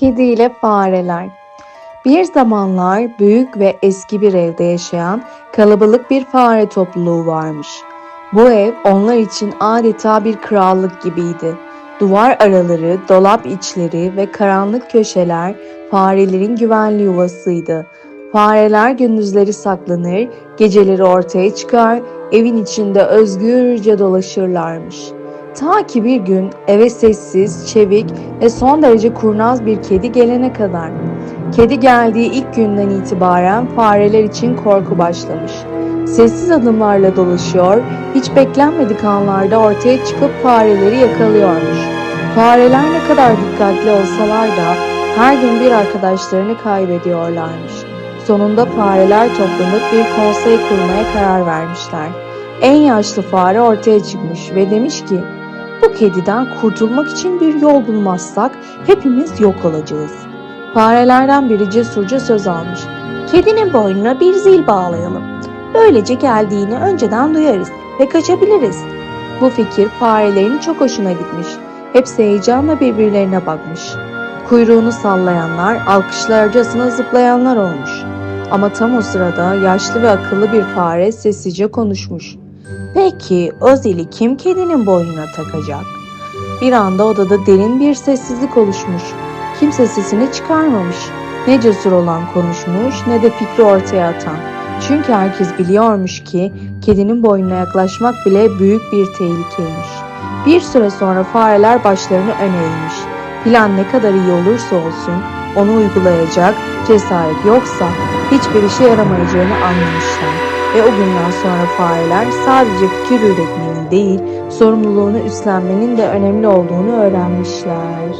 Kedi ile fareler. Bir zamanlar büyük ve eski bir evde yaşayan kalabalık bir fare topluluğu varmış. Bu ev onlar için adeta bir krallık gibiydi. Duvar araları, dolap içleri ve karanlık köşeler farelerin güvenli yuvasıydı. Fareler gündüzleri saklanır, geceleri ortaya çıkar, evin içinde özgürce dolaşırlarmış. Ta ki bir gün eve sessiz, çevik ve son derece kurnaz bir kedi gelene kadar. Kedi geldiği ilk günden itibaren fareler için korku başlamış. Sessiz adımlarla dolaşıyor, hiç beklenmedik anlarda ortaya çıkıp fareleri yakalıyormuş. Fareler ne kadar dikkatli olsalar da her gün bir arkadaşlarını kaybediyorlarmış. Sonunda fareler toplanıp bir konsey kurmaya karar vermişler. En yaşlı fare ortaya çıkmış ve demiş ki bu kediden kurtulmak için bir yol bulmazsak hepimiz yok olacağız. Farelerden biri cesurca söz almış. Kedinin boynuna bir zil bağlayalım. Böylece geldiğini önceden duyarız ve kaçabiliriz. Bu fikir farelerin çok hoşuna gitmiş. Hepsi heyecanla birbirlerine bakmış. Kuyruğunu sallayanlar, alkışlarcasına zıplayanlar olmuş. Ama tam o sırada yaşlı ve akıllı bir fare sessizce konuşmuş. Peki o kim kedinin boynuna takacak? Bir anda odada derin bir sessizlik oluşmuş. Kimse sesini çıkarmamış. Ne cesur olan konuşmuş ne de fikri ortaya atan. Çünkü herkes biliyormuş ki kedinin boynuna yaklaşmak bile büyük bir tehlikeymiş. Bir süre sonra fareler başlarını öne eğmiş. Plan ne kadar iyi olursa olsun onu uygulayacak cesaret yoksa hiçbir işe yaramayacağını anlamışlar. Ve o günden sonra fareler sadece fikir üretmenin değil, sorumluluğunu üstlenmenin de önemli olduğunu öğrenmişler.